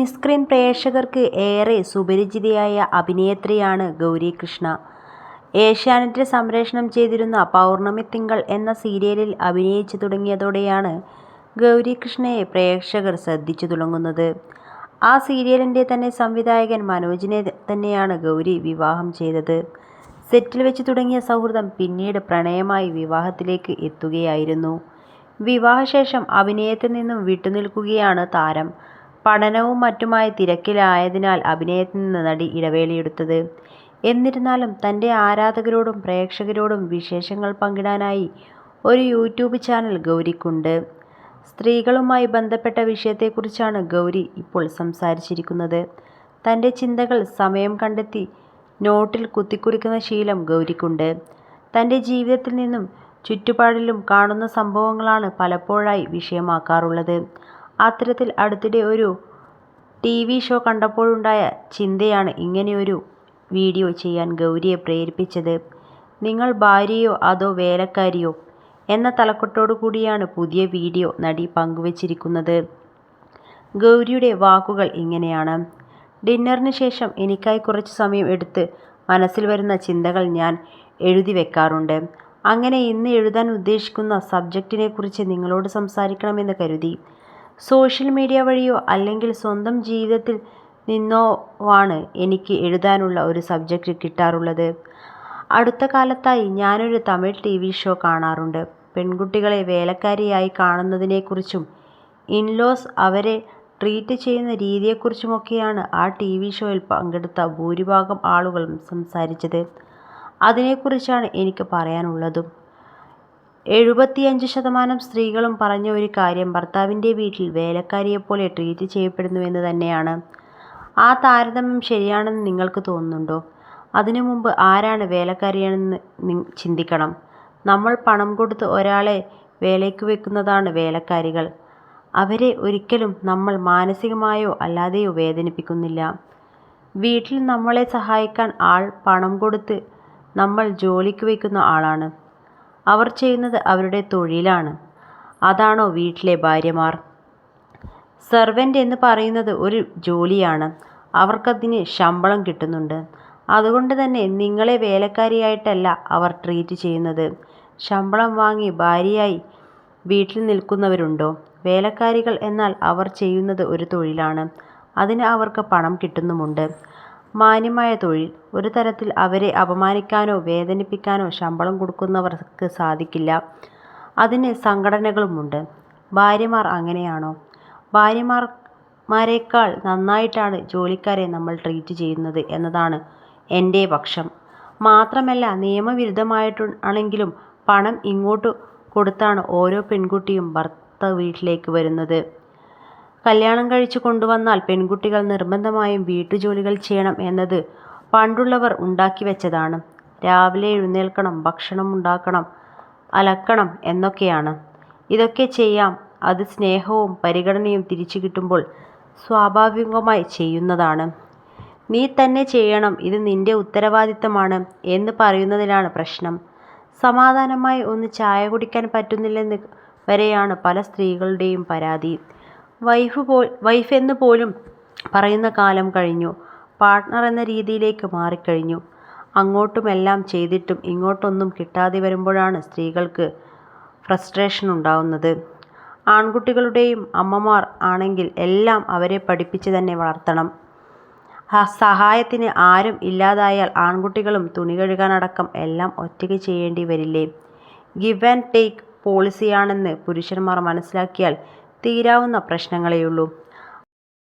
Mini screen പ്രേക്ഷകർക്ക് ഏറെ സുപരിചിതയായ അഭിനേത്രിയാണ് ഗൗരി കൃഷ്ണ. ഏഷ്യാനെറ്റ് സംപ്രേഷണം ചെയ്തിരുന്ന പൗർണമി തിങ്കൾ എന്ന സീരിയലിൽ അഭിനയിച്ചു തുടങ്ങിയതോടെയാണ് ഗൗരി കൃഷ്ണയെ പ്രേക്ഷകർ ശ്രദ്ധിച്ചു തുടങ്ങുന്നത്. ആ സീരിയലിന്റെ തന്നെ സംവിധായകൻ മനോജിനെ തന്നെയാണ് ഗൗരി വിവാഹം ചെയ്തത്. സെറ്റിൽ വെച്ച് തുടങ്ങിയ സൗഹൃദം പിന്നീട് പ്രണയമായി വിവാഹത്തിലേക്ക് എത്തുകയായിരുന്നു. വിവാഹശേഷം അഭിനയത്തിൽ നിന്നും വിട്ടുനിൽക്കുകയാണ് താരം. പഠനവും മറ്റുമായി തിരക്കിലായതിനാൽ അഭിനയത്തിൽ നിന്ന് നടി ഇടവേളയെടുത്തത്. എന്നിരുന്നാലും തന്റെ ആരാധകരോടും പ്രേക്ഷകരോടും വിശേഷങ്ങൾ പങ്കിടാനായി ഒരു യൂട്യൂബ് ചാനൽ ഗൗരിക്കുണ്ട്. സ്ത്രീകളുമായി ബന്ധപ്പെട്ട വിഷയത്തെക്കുറിച്ചാണ് ഗൗരി ഇപ്പോൾ സംസാരിച്ചിരിക്കുന്നത്. തന്റെ ചിന്തകൾ സമയം കണ്ടെത്തി നോട്ടിൽ കുത്തിക്കുറിക്കുന്ന ശീലം ഗൗരിക്കുണ്ട്. തന്റെ ജീവിതത്തിൽ നിന്നും ചുറ്റുപാടിലും കാണുന്ന സംഭവങ്ങളാണ് പലപ്പോഴായി വിഷയമാക്കാറുള്ളത്. അത്തരത്തിൽ അടുത്തിടെ ഒരു ടി വി ഷോ കണ്ടപ്പോഴുണ്ടായ ചിന്തയാണ് ഇങ്ങനെയൊരു വീഡിയോ ചെയ്യാൻ ഗൗരിയെ പ്രേരിപ്പിച്ചത്. നിങ്ങൾ ഭാര്യയോ അതോ വേലക്കാരിയോ എന്ന തലക്കെട്ടോടുകൂടിയാണ് പുതിയ വീഡിയോ നടി പങ്കുവച്ചിരിക്കുന്നത്. ഗൗരിയുടെ വാക്കുകൾ ഇങ്ങനെയാണ്. ഡിന്നറിന് ശേഷം എനിക്കായി കുറച്ച് സമയം എടുത്ത് മനസ്സിൽ വരുന്ന ചിന്തകൾ ഞാൻ എഴുതി വെക്കാറുണ്ട് അങ്ങനെ ഇന്ന് എഴുതാൻ ഉദ്ദേശിക്കുന്ന സബ്ജക്റ്റിനെക്കുറിച്ച് നിങ്ങളോട് സംസാരിക്കണമെന്ന് കരുതി. സോഷ്യൽ മീഡിയ വഴിയോ അല്ലെങ്കിൽ സ്വന്തം ജീവിതത്തിൽ നിന്നോ നിന്നോവാണ് എനിക്ക് എഴുതാനുള്ള ഒരു സബ്ജക്റ്റ് കിട്ടാറുള്ളത്. അടുത്ത കാലത്തായി ഞാനൊരു തമിഴ് ടി വി ഷോ കാണാറുണ്ട്. പെൺകുട്ടികളെ വേലക്കാരിയായി കാണുന്നതിനെക്കുറിച്ചും ഇൻലോസ് അവരെ ട്രീറ്റ് ചെയ്യുന്ന രീതിയെക്കുറിച്ചുമൊക്കെയാണ് ആ ടി വി ഷോയിൽ പങ്കെടുത്ത ഭൂരിഭാഗം ആളുകളും സംസാരിച്ചത്. അതിനെക്കുറിച്ചാണ് എനിക്ക് പറയാനുള്ളതും. എഴുപത്തിയഞ്ച് ശതമാനം സ്ത്രീകളും പറഞ്ഞ ഒരു കാര്യം ഭർത്താവിന്റെ വീട്ടിൽ വേലക്കാരിയെപ്പോലെ ട്രീറ്റ് ചെയ്യപ്പെടുന്നുവെന്ന് തന്നെയാണ്. ആ താരതമ്യം ശരിയാണെന്ന് നിങ്ങൾക്ക് തോന്നുന്നുണ്ടോ? അതിനു മുമ്പ് ആരാണ് വേലക്കാരിയെന്ന് ചിന്തിക്കണം. നമ്മൾ പണം കൊടുത്ത് ഒരാളെ വേലയ്ക്ക് വെക്കുന്നതാണ് വേലക്കാരികൾ. അവരെ ഒരിക്കലും നമ്മൾ മാനസികമായോ അല്ലാതെയോ വേദനിപ്പിക്കുന്നില്ല. വീട്ടിൽ നമ്മളെ സഹായിക്കാൻ ആൾ പണം കൊടുത്ത് നമ്മൾ ജോലിക്ക് വയ്ക്കുന്ന ആളാണ്. അവർ ചെയ്യുന്നത് അവരുടെ തൊഴിലാണ്. അതാണോ വീട്ടിലെ ഭാര്യമാർ. സെർവന്റ് എന്ന് പറയുന്നത് ഒരു ജോലിയാണ്. അവർക്കതിന് ശമ്പളം കിട്ടുന്നുണ്ട്. അതുകൊണ്ട് തന്നെ നിങ്ങളെ വേലക്കാരിയായിട്ടല്ല അവർ ട്രീറ്റ് ചെയ്യുന്നത്. ശമ്പളം വാങ്ങി ഭാര്യയായി വീട്ടിൽ നിൽക്കുന്നവരുണ്ടോ. വേലക്കാരികൾ എന്നാൽ അവർ ചെയ്യുന്നത് ഒരു തൊഴിലാണ്. അതിന് അവർക്ക് പണം കിട്ടുന്നുമുണ്ട്. മാന്യമായ തൊഴിൽ. ഒരു തരത്തിൽ അവരെ അപമാനിക്കാനോ വേദനിപ്പിക്കാനോ ശമ്പളം കൊടുക്കുന്നവർക്ക് സാധിക്കില്ല. അതിന് സംഘടനകളുമുണ്ട്. ഭാര്യമാർ അങ്ങനെയാണോ. ഭാര്യമാരേക്കാൾ നന്നായിട്ടാണ് ജോലിക്കാരെ നമ്മൾ ട്രീറ്റ് ചെയ്യുന്നത് എന്നതാണ് എന്റെ പക്ഷം. മാത്രമല്ല നിയമവിരുദ്ധമായിട്ടാണെങ്കിലും പണം ഇങ്ങോട്ട് കൊടുത്താണ് ഓരോ പെൺകുട്ടിയും ഭർതൃവീട്ടിലേക്ക് വരുന്നത്. കല്യാണം കഴിച്ചു കൊണ്ടുവന്നാൽ പെൺകുട്ടികൾ നിർബന്ധമായും വീട്ടുജോലികൾ ചെയ്യണം എന്നത് പണ്ടുള്ളവർ ഉണ്ടാക്കി വെച്ചതാണ് രാവിലെ എഴുന്നേൽക്കണം ഭക്ഷണം ഉണ്ടാക്കണം അലക്കണം എന്നൊക്കെയാണ്. ഇതൊക്കെ ചെയ്യാം. അത് സ്നേഹവും പരിഗണനയും തിരിച്ചു കിട്ടുമ്പോൾ സ്വാഭാവികമായി ചെയ്യുന്നതാണ്. നീ തന്നെ ചെയ്യണം ഇത് നിന്റെ ഉത്തരവാദിത്തമാണ് എന്ന് പറയുന്നതിലാണ് പ്രശ്നം. സമാധാനമായി ഒന്ന് ചായ കുടിക്കാൻ പറ്റുന്നില്ലെന്ന് വരെയാണ് പല സ്ത്രീകളുടെയും പരാതി. വൈഫ് പോ വൈഫ് എന്ന് പോലും പറയുന്ന കാലം കഴിഞ്ഞു. പാർട്ട്ണർ എന്ന രീതിയിലേക്ക് മാറിക്കഴിഞ്ഞു. അങ്ങോട്ടുമെല്ലാം ചെയ്തിട്ടും ഇങ്ങോട്ടൊന്നും കിട്ടാതെ വരുമ്പോഴാണ് സ്ത്രീകൾക്ക് ഫ്രസ്ട്രേഷൻ ഉണ്ടാവുന്നത് ആൺകുട്ടികളുടെയും അമ്മമാർ ആണെങ്കിൽ എല്ലാം അവരെ പഠിപ്പിച്ച് തന്നെ വളർത്തണം. സഹായത്തിന് ആരും ഇല്ലാതായാൽ ആൺകുട്ടികളും തുണി കഴുകാനടക്കം എല്ലാം ഒറ്റയ്ക്ക് ചെയ്യേണ്ടി വരില്ലേ. ഗിവ് ആൻഡ് ടേക്ക് പോളിസിയാണെന്ന് പുരുഷന്മാർ മനസ്സിലാക്കിയാൽ തീരാവുന്ന പ്രശ്നങ്ങളേയുള്ളൂ.